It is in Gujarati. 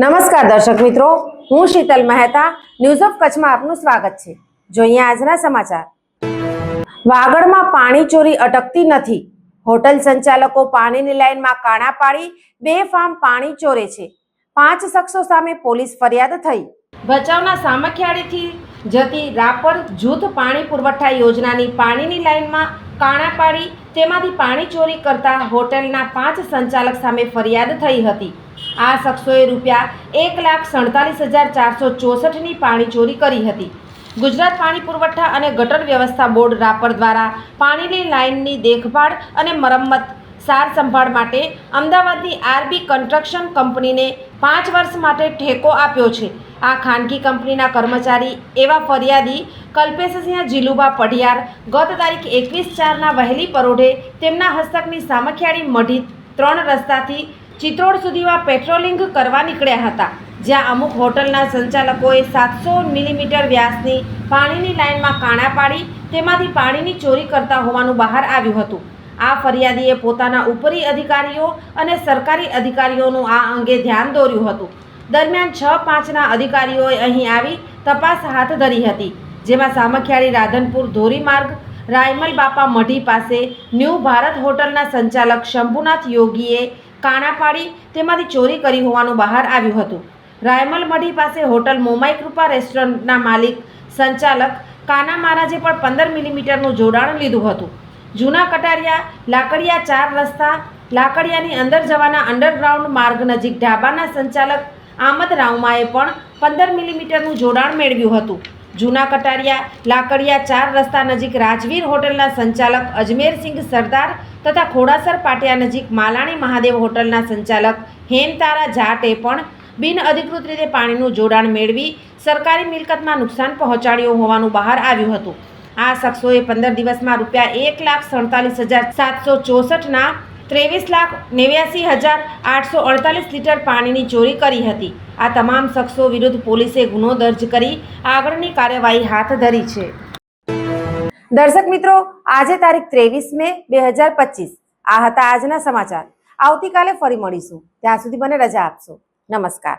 નમસ્કાર દર્શક મિત્રો, હું શીતલ મહેતા ન્યૂઝ ઓફ કચ્છમાં આપનું સ્વાગત છે. જોઈએ આજના સમાચાર. વાગડમાં પાણી ચોરી અટકતી નથી. હોટલ સંચાલકો પાણીની લાઇનમાં કાણા પાડી બે ફાર્મ પાણી ચોરે છે. પાંચ શખ્સો સામે પોલીસ ફરિયાદ થઈ. ભચાઉના સામખિયાળીથી જતી રાપર જૂથ પાણી પુરવઠા યોજનાની પાણીની લાઈનમાં કાણા પાડી તેમાંથી પાણી ચોરી કરતા હોટેલના પાંચ સંચાલક સામે ફરિયાદ થઈ હતી. આ શખ્સોએ રૂપિયા એક લાખ સડતાલીસ હજાર ચારસો ચોસઠની પાણી ચોરી કરી હતી. ગુજરાત પાણી પુરવઠા અને ગટર વ્યવસ્થા બોર્ડ રાપર દ્વારા પાણીની લાઇનની દેખભાળ અને મરમ્મત સાર સંભાળ માટે અમદાવાદની આરબી કન્સ્ટ્રક્શન કંપનીને પાંચ વર્ષ માટે ઠેકો આપ્યો છે. આ ખાનગી કંપનીના કર્મચારી એવા ફરિયાદી કલ્પેશસિંહ જીલુબા પઢિયાર ગત તારીખ એકવીસ ચારના વહેલી પરોઢે તેમના હસ્તકની સામખિયાળી મઢી ત્રણ રસ્તાથી ચિત્રોડ સુધીમાં પેટ્રોલિંગ કરવા નીકળ્યા હતા, જ્યાં અમુક હોટલના સંચાલકોએ સાતસો મિલીમીટર વ્યાસની પાણીની લાઇનમાં કાણા પાડી તેમાંથી પાણીની ચોરી કરતા હોવાનું બહાર આવ્યું હતું. આ ફરિયાદીએ પોતાના ઉપરી અધિકારીઓ અને સરકારી અધિકારીઓનું આ અંગે ધ્યાન દોર્યું હતું. દરમિયાન છ પાંચના અધિકારીઓએ અહીં આવી તપાસ હાથ ધરી હતી, જેમાં સામખિયાળી રાધનપુર ધોરીમાર્ગ, રાયમલ બાપા મઢી પાસે ન્યૂ ભારત હોટલના સંચાલક શંભુનાથ યોગીએ કાણા પાડી તેમાંથી ચોરી કરી હોવાનું બહાર આવ્યું હતું. રાયમલ મઢી પાસે હોટલ મોમાઈ કૃપા રેસ્ટોરન્ટના માલિક સંચાલક કાના મહારાજે પણ પંદર મિલીમીટરનું જોડાણ લીધું હતું. જૂના કટારિયા, લાકડિયા ચાર રસ્તા, લાકડિયાની અંદર જવાના અંડરગ્રાઉન્ડ માર્ગ નજીક ઢાબાના સંચાલક આમદ રાવમાએ પણ પંદર મિલીમીટરનું જોડાણ મેળવ્યું હતું. જૂના કટારિયા, લાકડિયા ચાર રસ્તા નજીક રાજવીર હોટલના સંચાલક અજમેરસિંહ સરદાર તથા ખોડાસર પાટિયા નજીક માલાણી મહાદેવ હોટલના સંચાલક હેમતારા જાટે પણ બિન અધિકૃત રીતે પાણીનું જોડાણ મેળવી સરકારી મિલકતમાં નુકસાન પહોંચાડ્યું હોવાનું બહાર આવ્યું હતું. આ શખ્સોએ પંદર દિવસમાં રૂપિયા એક લાખ સડતાલીસ હજાર સાતસો ચોસઠના ત્રેવીસ લાખ નેવ્યાસી હજાર આઠસો અડતાલીસ લીટર પાણીની ચોરી કરી હતી. આ તમામ શખ્સો વિરુદ્ધ પોલીસે ગુનો દર્જ કરી આગળની કાર્યવાહી હાથ ધરી છે. દર્શક મિત્રો, આજે તારીખ ત્રેવીસ મે બે હજાર પચીસ. આ હતા આજના સમાચાર. આવતીકાલે ફરી મળીશું. ત્યાં સુધી મને રજા આપશો. નમસ્કાર.